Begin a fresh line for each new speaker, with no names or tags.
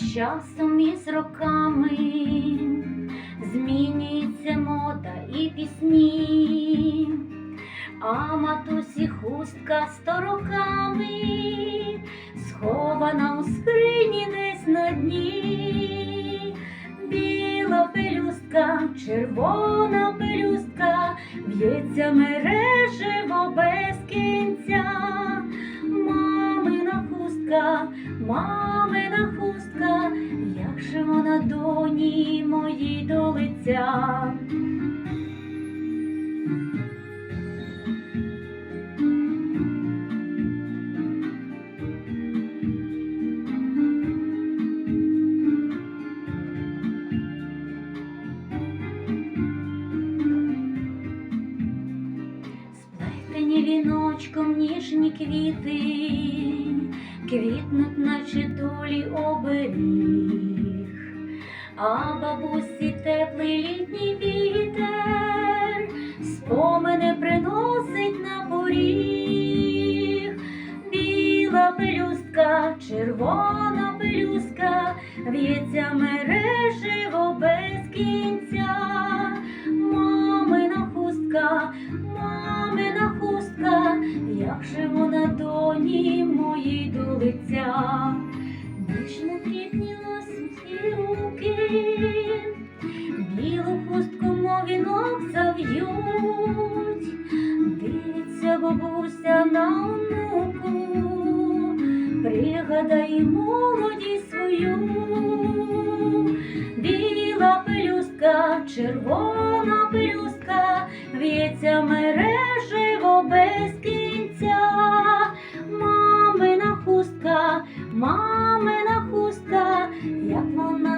з часом і з роками змінюється мода і пісні, а матусі хустка сто роками схована у скрині десь на дні. Біла пелюстка, червона пелюстка, в'ється мережево без мамина хустка, як же вона доні моїй до лиця. Віночком ніжні квіти, квітнуть, наче долі оберіг, а бабусі теплий літній вітер, спомини приносить на поріг, біла пелюстка, червона пелюстка, в'ється мереживо без кінця, бабуся на онеку, пригадай молодість свою, біла пелюстка, червона пелюстка, в'ється мереживо без кінця, мамина хустка, мамина хустка, як вона.